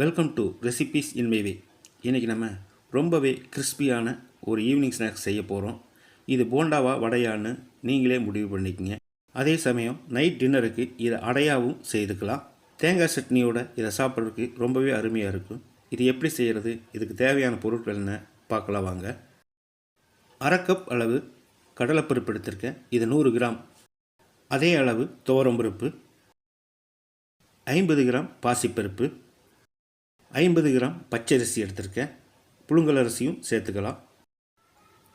Welcome to recipes in my way இன்றைக்கி நம்ம ரொம்பவே கிறிஸ்பியான ஒரு ஈவினிங் ஸ்நாக்ஸ் செய்ய போகிறோம் இது போண்டாவா வடையான்னு நீங்களே முடிவு பண்ணிக்கங்க. அதே சமயம் நைட் டின்னருக்கு இதை அடையாவும் செய்துக்கலாம். தேங்காய் சட்னியோட இதை சாப்பிட்றதுக்கு ரொம்பவே அருமையாக இருக்கும். இது எப்படி செய்கிறது இதுக்கு தேவையான பொருட்கள் என்ன? பார்க்கலாம் வாங்க. அரை கப் அளவு கடலைப்பருப்பு எடுத்திருக்கேன். இது நூறு கிராம். அதே அளவு துவரம்பருப்பு ஐம்பது கிராம் பாசிப்பருப்பு. ஐம்பது கிராம் பச்சரிசி எடுத்திருக்கேன். புழுங்கல் அரிசியும் சேர்த்துக்கலாம்.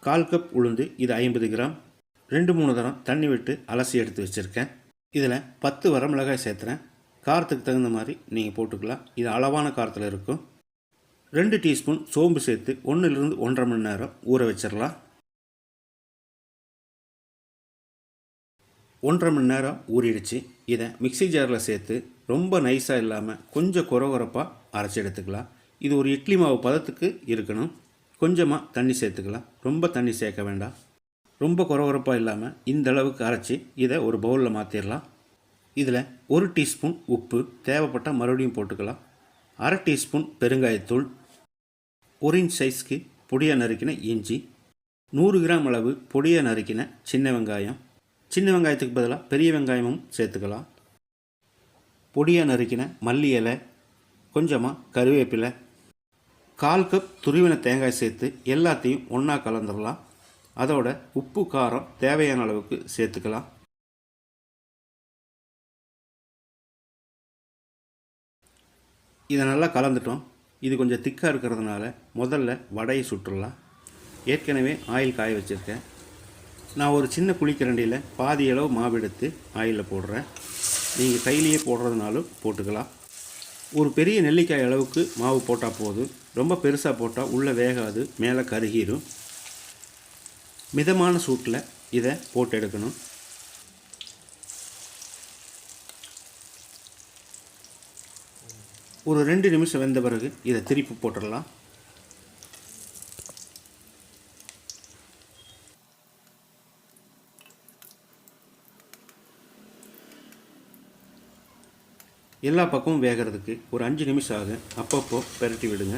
கால் கப் உளுந்து இது ஐம்பது கிராம். ரெண்டு மூணு தரம் தண்ணி விட்டு அலசி எடுத்து வச்சுருக்கேன். இதில் பத்து வரமிளகாய் சேர்த்துறேன். காரத்துக்கு தகுந்த மாதிரி நீங்கள் போட்டுக்கலாம். இது அளவான காரத்தில் இருக்கும். ரெண்டு டீஸ்பூன் சோம்பு சேர்த்து ஒன்றுலேருந்து ஒன்றரை மணி நேரம் ஊற வச்சிடலாம். ஒன்றரை மணி நேரம் ஊறிடுச்சு. இதை மிக்ஸி ஜாரில் சேர்த்து ரொம்ப நைஸாக இல்லாமல் கொஞ்சம் குறகுறப்பாக அரைச்சி எடுத்துக்கலாம். இது ஒரு இட்லி மாவு பதத்துக்கு இருக்கணும். கொஞ்சமாக தண்ணி சேர்த்துக்கலாம். ரொம்ப தண்ணி சேர்க்க வேண்டாம். ரொம்ப குறகுறப்பாக இல்லாமல் இந்த அளவுக்கு அரைச்சி இதை ஒரு பவுலில் மாற்றிடலாம் இதில் ஒரு டீஸ்பூன் உப்பு தேவைப்பட்டால் மறுபடியும் போட்டுக்கலாம். அரை டீஸ்பூன் பெருங்காயத்தூள் ஒரு இன்ச் சைஸ்க்கு பொடியாக நறுக்கின இஞ்சி நூறு கிராம் அளவு பொடியாக நறுக்கின சின்ன வெங்காயம் சின்ன வெங்காயத்துக்கு பதிலாக பெரிய வெங்காயமும் சேர்த்துக்கலாம். பொடியாக நறுக்கின மல்லி இலை கொஞ்சமாக கருவேப்பிலை கால் கப் துருவின தேங்காய் சேர்த்து எல்லாத்தையும் ஒன்றா கலந்துடலாம். அதோட உப்பு காரம் தேவையான அளவுக்கு சேர்த்துக்கலாம். இதை நல்லா கலந்துட்டோம். இது கொஞ்சம் திக்காக இருக்கிறதுனால முதல்ல வடையை சுட்டுடலாம். ஏற்கனவே ஆயில் காய வச்சுருக்கேன். நான் ஒரு சின்ன குழிக்கரண்டியில் பாதி அளவு மாவு எடுத்து ஆயிலில் போடுறேன். நீங்கள் கையிலேயே போடுறதுனாலும் போட்டுக்கலாம். ஒரு பெரிய நெல்லிக்காய் அளவுக்கு மாவு போட்டால் போதும். ரொம்ப பெருசாக போட்டால் உள்ளே வேகாது மேலே கருகிரும். மிதமான சூட்டில் இதை போட்டு எடுக்கணும். ஒரு ரெண்டு நிமிஷம் வெந்த பிறகு இதை திருப்பி போட்டுடலாம். எல்லா பக்கமும் வேகிறதுக்கு ஒரு அஞ்சு நிமிஷம் ஆகும் அப்பப்போ பெரட்டி விடுங்க.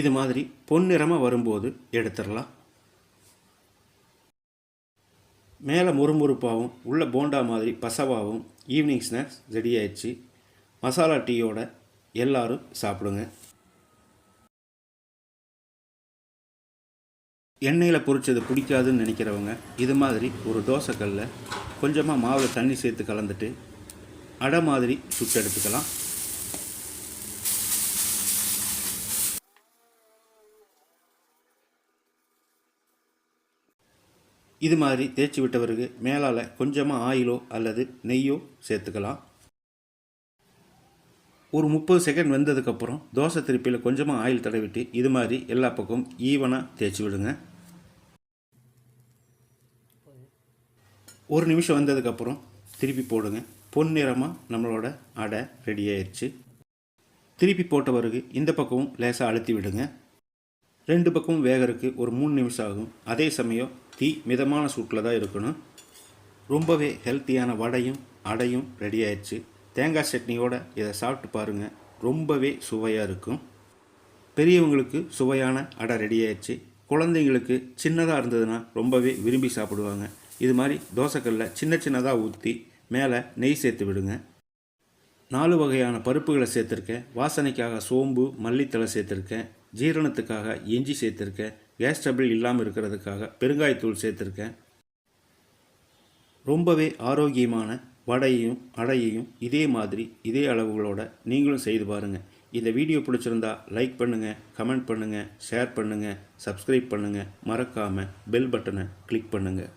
இது மாதிரி பொன்னிறமாக வரும்போது எடுத்துடலாம். மேலே முறுமுறுப்பாகவும் உள்ள போண்டா மாதிரி பசவாகவும் ஈவினிங் ஸ்நாக்ஸ் ரெடி ஆயிடுச்சு. மசாலா டீயோட எல்லாரும் சாப்பிடுங்க. எண்ணெயில் பொரிச்சது பிடிக்காதுன்னு நினைக்கிறவங்க இது மாதிரி ஒரு தோசைக்கல்ல கொஞ்சமாக மாவில் தண்ணி சேர்த்து கலந்துட்டு அடை மாதிரி சுட்டு எடுத்துக்கலாம். இது மாதிரி தேய்ச்சி விட்ட பிறகு மேலால் கொஞ்சமாக ஆயிலோ அல்லது நெய்யோ சேர்த்துக்கலாம். ஒரு முப்பது செகண்ட் வெந்ததுக்கப்புறம் தோசை திருப்பியில் கொஞ்சமாக ஆயில் தடவிட்டு இது மாதிரி எல்லா பக்கமும் ஈவனாக தேய்ச்சி விடுங்க. ஒரு நிமிஷம் வந்ததுக்கப்புறம் திருப்பி போடுங்க. பொன்னிறமாக நம்மளோட அடை ரெடி ஆயிடுச்சு திருப்பி போட்ட பிறகு இந்த பக்கமும் லேசாக அழுத்தி விடுங்க. ரெண்டு பக்கமும் வேகறதுக்கு ஒரு மூணு நிமிஷம் ஆகும். அதே சமயம் தீ மிதமான சூட்டில் தான் இருக்கணும். ரொம்பவே ஹெல்த்தியான வடையும் அடையும் ரெடி ஆயிடுச்சு தேங்காய் சட்னியோட இதை சாப்பிட்டு பாருங்கள் ரொம்பவே சுவையாக இருக்கும். பெரியவங்களுக்கு சுவையான அடை ரெடி ஆயிடுச்சு குழந்தைங்களுக்கு சின்னதாக இருந்ததுன்னா ரொம்பவே விரும்பி சாப்பிடுவாங்க. இது மாதிரி தோசைக்கல்ல சின்ன சின்னதாக ஊற்றி மேலே நெய் சேர்த்து விடுங்க. நாலு வகையான பருப்புகளை சேர்த்துருக்கேன். வாசனைக்காக சோம்பு மல்லித்தலை சேர்த்துருக்கேன். ஜீரணத்துக்காக இஞ்சி சேர்த்துருக்கேன். கேஸ் டபிள் இல்லாமல் இருக்கிறதுக்காக பெருங்காயத்தூள் சேர்த்துருக்கேன். ரொம்பவே ஆரோக்கியமான வடையையும் அடையையும் இதே மாதிரி இதே அளவுகளோட நீங்களும் செய்து பாருங்கள் இந்த வீடியோ பிடிச்சிருந்தா லைக் பண்ணுங்கள் கமெண்ட் பண்ணுங்கள் ஷேர் பண்ணுங்கள் சப்ஸ்கிரைப் பண்ணுங்கள் மறக்காமல் பெல் பட்டனை கிளிக் பண்ணுங்கள்